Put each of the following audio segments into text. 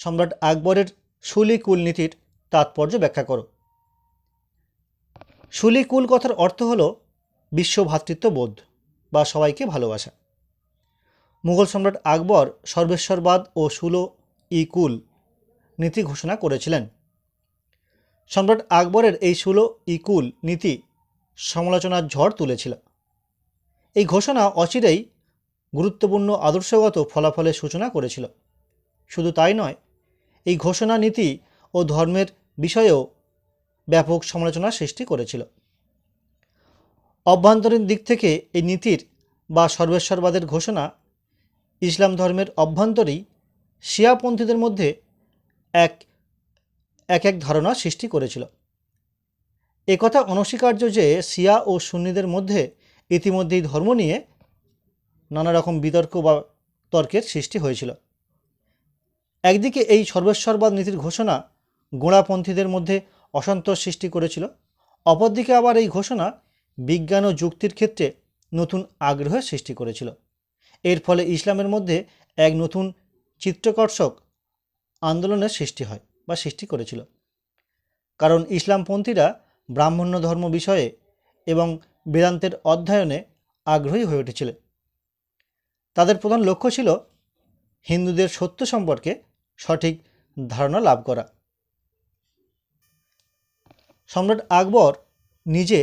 সম্রাট আকবরের সুলি কুল নীতির তাৎপর্য ব্যাখ্যা করো। সুলি কুল কথার অর্থ হল বিশ্ব ভ্রাতৃত্ববোধ বা সবাইকে ভালোবাসা। মুঘল সম্রাট আকবর সর্বেশ্বরবাদ ও সুলো কুল নীতি ঘোষণা করেছিলেন। সম্রাট আকবরের এই সুলো কুল নীতি সমালোচনার ঝড় তুলেছিল। এই ঘোষণা অচিরেই গুরুত্বপূর্ণ আদর্শগত ফলাফলের সূচনা করেছিল। শুধু তাই নয় এই ঘোষণা নীতি ও ধর্মের বিষয়েও ব্যাপক সমালোচনার সৃষ্টি করেছিল। অভ্যন্তরীণ দিক থেকে এই নীতির বা সর্বেশ্বরবাদের ঘোষণা ইসলাম ধর্মের অভ্যন্তরেই শিয়াপন্থীদের মধ্যে এক এক এক ধারণা সৃষ্টি করেছিল। একথা অনস্বীকার্য যে শিয়া ও সুন্নিদের মধ্যে ইতিমধ্যেই ধর্ম নিয়ে নানা রকম বিতর্ক বা তর্কের সৃষ্টি হয়েছিল। একদিকে এই সর্বেশ্বরবাদ নীতির ঘোষণা গোড়াপন্থীদের মধ্যে অসন্তোষ সৃষ্টি করেছিল, অপরদিকে আবার এই ঘোষণা বিজ্ঞান ও যুক্তির ক্ষেত্রে নতুন আগ্রহের সৃষ্টি করেছিল। এর ফলে ইসলামের মধ্যে এক নতুন চিত্রকর্ষক আন্দোলনের সৃষ্টি হয় বা সৃষ্টি করেছিল। কারণ ইসলামপন্থীরা ব্রাহ্মণ্য ধর্ম বিষয়ে এবং বেদান্তের অধ্যয়নে আগ্রহী হয়ে উঠেছিলেন তাদের প্রধান লক্ষ্য ছিল হিন্দুদের সত্য সম্পর্কে সঠিক ধারণা লাভ করা। সম্রাট আকবর নিজে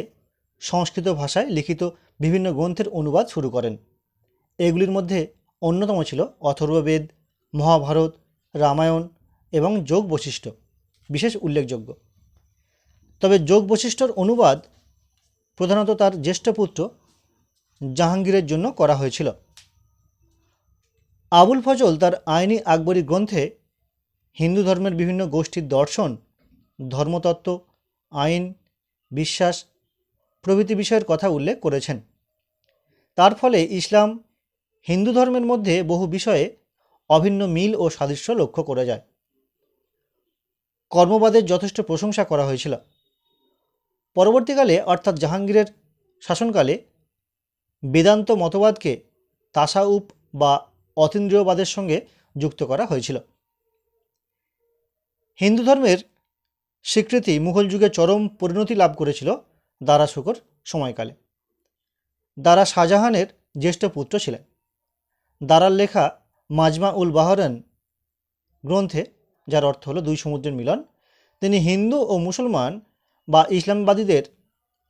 সংস্কৃত ভাষায় লিখিত বিভিন্ন গ্রন্থের অনুবাদ শুরু করেন। এগুলির মধ্যে অন্যতম ছিল অথর্ববেদ, মহাভারত, রামায়ণ এবং যোগ বৈশিষ্ট্য বিশেষ উল্লেখযোগ্য। তবে যোগ বৈশিষ্ট্যর অনুবাদ প্রধানত তার জ্যেষ্ঠ পুত্র জাহাঙ্গীরের জন্য করা হয়েছিল। আবুল ফজল তার আইনি আকবরী গ্রন্থে হিন্দু ধর্মের বিভিন্ন গোষ্ঠীর দর্শন, ধর্মতত্ত্ব, আইন, বিশ্বাস প্রভৃতি বিষয়ের কথা উল্লেখ করেছেন। তার ফলে ইসলাম হিন্দু ধর্মের মধ্যে বহু বিষয়ে অভিন্ন মিল ও সাদৃশ্য লক্ষ্য করা যায়। কর্মবাদের যথেষ্ট প্রশংসা করা হয়েছিল। পরবর্তীকালে, অর্থাৎ জাহাঙ্গীরের শাসনকালে, বেদান্ত মতবাদকে তাসাউপ বা অতীন্দ্রিয়বাদের সঙ্গে যুক্ত করা হয়েছিল। হিন্দু ধর্মের স্বীকৃতি মুঘল যুগে চরম পরিণতি লাভ করেছিল দারা শুকর সময়কালে। দারা শাহজাহানের জ্যেষ্ঠ পুত্র ছিলেন। দারার লেখা মাজমা উল বাহরান গ্রন্থে, যার অর্থ হলো দুই সমুদ্রের মিলন, তিনি হিন্দু ও মুসলমান বা ইসলামবাদীদের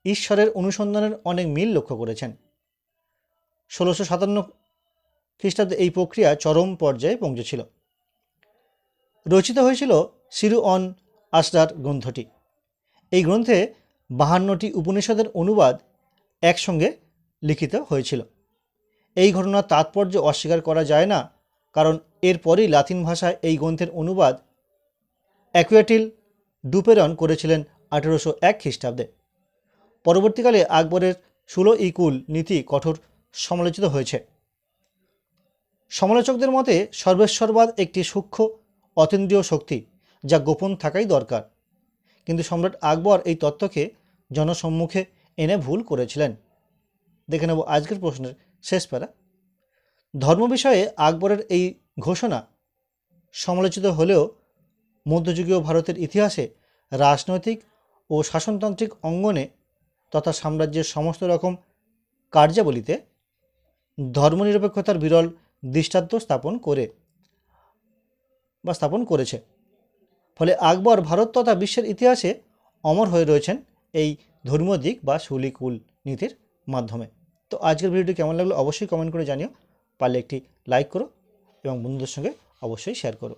ঈশ্বরের অনুসন্ধানের অনেক মিল লক্ষ্য করেছেন। ষোলোশো সাতান্ন খ্রিস্টাব্দে এই প্রক্রিয়া চরম পর্যায়ে পৌঁছেছিল। রচিত হয়েছিল সিরু অন আসরার গ্রন্থটি। এই গ্রন্থে বাহান্নটি উপনিষদের অনুবাদ একসঙ্গে লিখিত হয়েছিল। এই ঘটনার তাৎপর্য অস্বীকার করা যায় না, কারণ এরপরই লাতিন ভাষায় এই গ্রন্থের অনুবাদ অ্যাকুয়াটিল ডুপেরন করেছিলেন আঠেরোশো এক খ্রিস্টাব্দে। পরবর্তীকালে আকবরের ষোলো ইকুল নীতি কঠোর সমালোচিত হয়েছে। সমালোচকদের মতে সর্বেশ্বরবাদ একটি সূক্ষ্ম, অতীন্দ্রিয় শক্তি। যা গোপন থাকাই দরকার। কিন্তু সম্রাট আকবর এই তত্ত্বকে জনসম্মুখে এনে ভুল করেছিলেন। দেখে নেব আজকের প্রশ্নের শেষ প্যারা। ধর্ম বিষয়ে আকবরের এই ঘোষণা সমালোচিত হলেও মধ্যযুগীয় ভারতের ইতিহাসে রাজনৈতিক ও শাসনতান্ত্রিক অঙ্গনে তথা সাম্রাজ্যের সমস্ত রকম কার্যাবলীতে ধর্মনিরপেক্ষতার বিরল দৃষ্টান্ত স্থাপন করে বা স্থাপন করেছে। ফলে আকবর ভারত তথা বিশ্বের ইতিহাসে অমর হয়ে রয়েছেন এই ধর্মীয় দিক বা সুলিকুল নীতির মাধ্যমে। তো আজকের ভিডিওটি কেমন লাগল অবশ্যই কমেন্ট করে জানিও। পারলে একটি লাইক করো এবং বন্ধুদের সঙ্গে অবশ্যই শেয়ার করো।